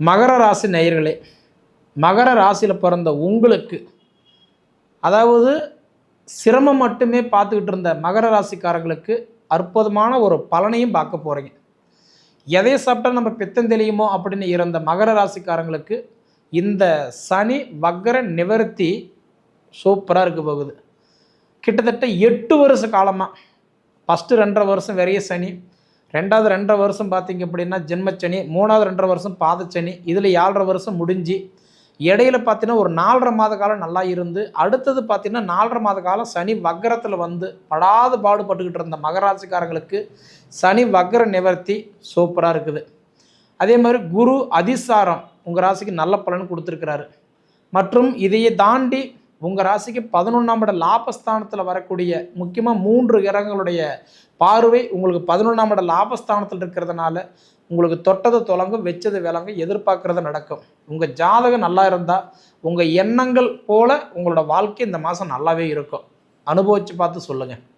மகர ராசி நேயர்களே மகர ராசியில் பிறந்த உங்களுக்கு அதாவது சிரமம் மட்டுமே பார்த்துக்கிட்டு இருந்த மகர ராசிக்காரங்களுக்கு அற்புதமான ஒரு பலனையும் பார்க்க போகிறீங்க எதை சாப்பிட்டா நம்ம பித்தம் தெளியுமோ அப்படின்னு இருந்த மகர ராசிக்காரங்களுக்கு இந்த சனி வக்கர நிவர்த்தி சூப்பராக இருக்க போகுது. கிட்டத்தட்ட எட்டு வருஷ காலமாக ஃபஸ்ட்டு ரெண்டரை வருஷம் வெறிய சனி ரெண்டாவது ரெண்டரை வருஷம் பார்த்தீங்க அப்படின்னா ஜென்மச்சனி மூணாவது ரெண்டரை வருஷம் பாதச்சனி இதில் ஏழரை வருஷம் முடிஞ்சு. இடையில பார்த்தீங்கன்னா ஒரு நாலரை மாத காலம் நல்லா இருந்து அடுத்தது பார்த்தீங்கன்னா நாலரை மாத காலம் சனி வக்கரத்தில் வந்து படாது பாடுபட்டுக்கிட்டு இருந்த மகராசிக்காரங்களுக்கு சனி வக்கர நிவர்த்தி சூப்பராக இருக்குது. அதே மாதிரி குரு அதிசாரம் உங்கள் ராசிக்கு நல்ல பலன் கொடுத்துருக்கிறாரு. மற்றும் இதையை தாண்டி உங்கள் ராசிக்கு பதினொன்றாம் இட லாபஸ்தானத்தில் வரக்கூடிய முக்கியமாக மூன்று கிரகங்களுடைய பார்வை உங்களுக்கு பதினொன்றாம் இட லாபஸ்தானத்தில் இருக்கிறதுனால உங்களுக்கு தொட்டது தொலங்கும் வச்சது விலங்கு எதிர்பார்க்கறது நடக்கும். உங்கள் ஜாதகம் நல்லா இருந்தால் உங்கள் எண்ணங்கள் போல உங்களோட வாழ்க்கை இந்த மாதம் நல்லாவே இருக்கும். அனுபவித்து பார்த்து சொல்லுங்கள்